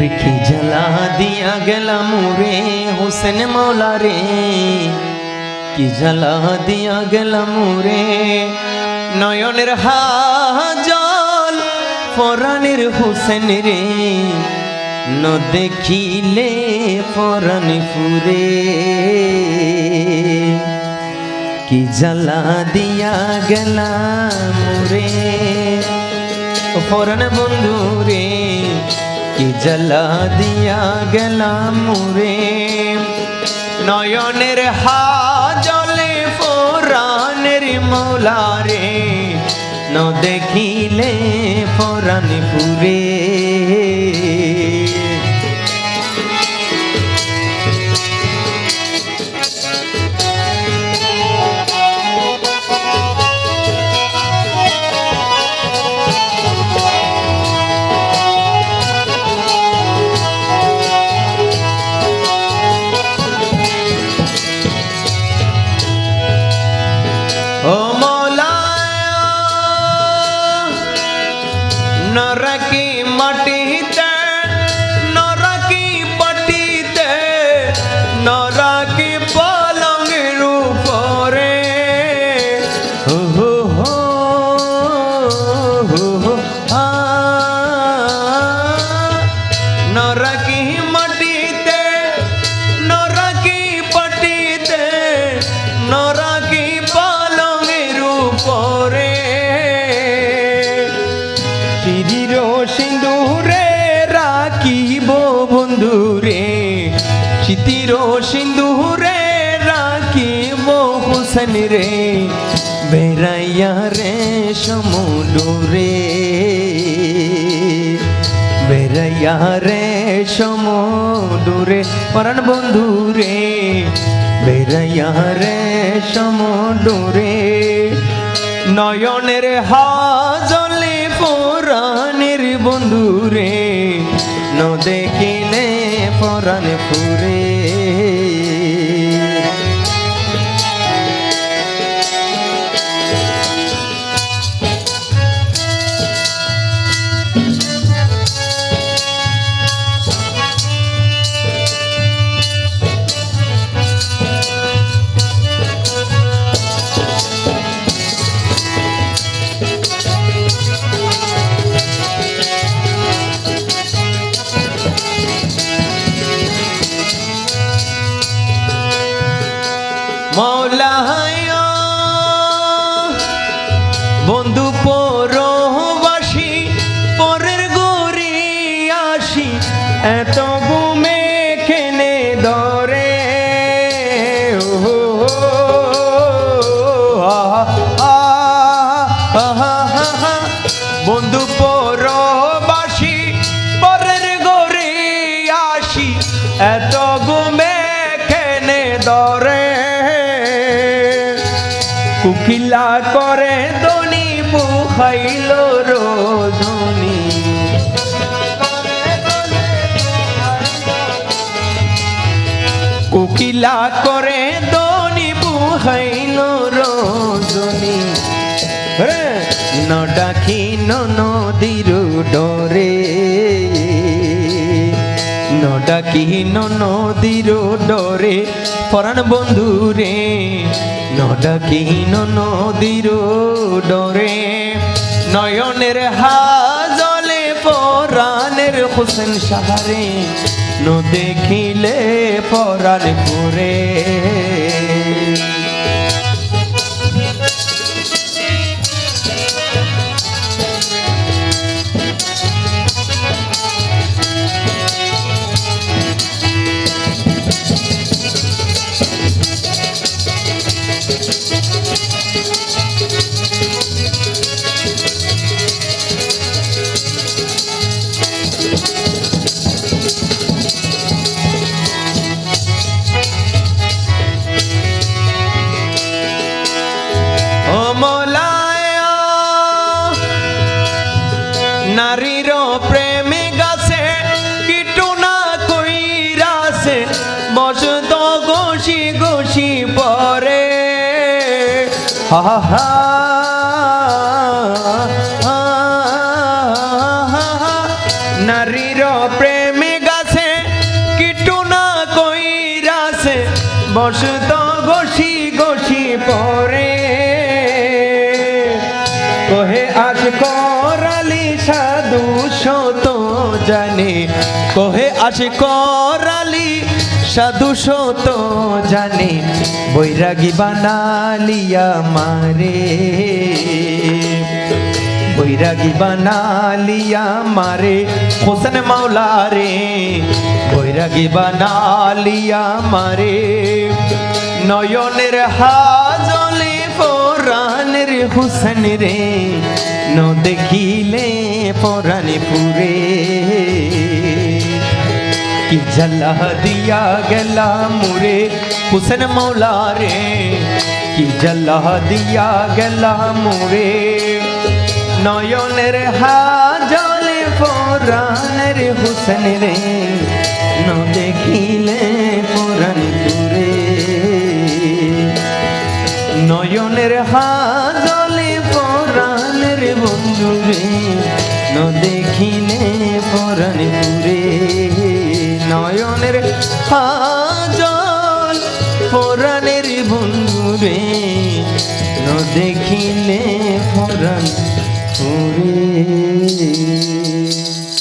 রিখি জ্বালা দিয়া গেলাম রে, হোসেন মৌলা রে। কি জ্বালা দিয়া গেলাম রে, নয়নের হাজল পরাণের হোসেন রে। ন দেখিলে পরাণ ফুরে। কি জ্বালা দিয়া গেলাম রে, ফরন বন্ধু রে। কি জ্বালা দিয়া গেলাম রে নয়নের হা জলে ফোরানের মৌলা রে ন দেখিলে ফোরান পুরে। No স্মৃতির সিন্দুরে রাখিব হোসেন রে বেড়াইয়া রে সমুদুরে বেড়াইয়া রে সমুদুরে পরাণ বন্ধুরে বেড়াইয়া রে সমুদুরে নয়নের হাজলে পরাণের বন্ধুরে ন দেখিলে পরাণ ফুরে মৌলায় বন্ধু পরবাসী পরের গরি আসি এত আহা, আহা, আহা। বন্ধু পরবাসী পরের গরি আসি এত কুকিলা করে দনি বুহাইল রোজনী কুকিলা করে দনি বুহাইল রোজনী রে ন ডাকি নদীর ডরে। ন ডাকি নদীর ডরে? পরাণ বন্ধু রে ন ডাকি নদীর ডরে। নয়নের হাজলে পরাণের হোসেন সাহারে, ন দেখিলে পরাণ পুরে হা হা নারীর প্রেমে গাছে কিটুনা কইরাছে, বসত ঘষি ঘষি পরে। কহে, আজ করালি সাধু শত জানে। কহে, আজ করালি সাধু শত জানে, বৈরাগী বানালিয়া মারে। বৈরাগী বানালিয়া মারে, হোসেন মাওলা রে। বৈরাগী বানালিয়া মারে। নয়নের হাজলে পরাণের হুসেন রে, ন দেখিলে পরাণে পুরে কি জ্বালা দিয়া গেলা মুরে হুসেন মৌলা রে কি জ্বালা দিয়া গেলা মুরে নয়নের হাজলে পরাণের হুসেন রে ন দেখিলে পরাণ পুরে নয়নের হাজলে নয়নের হাজল পরাণের বন্ধু রে। ন দেখিলে পরাণ পুরে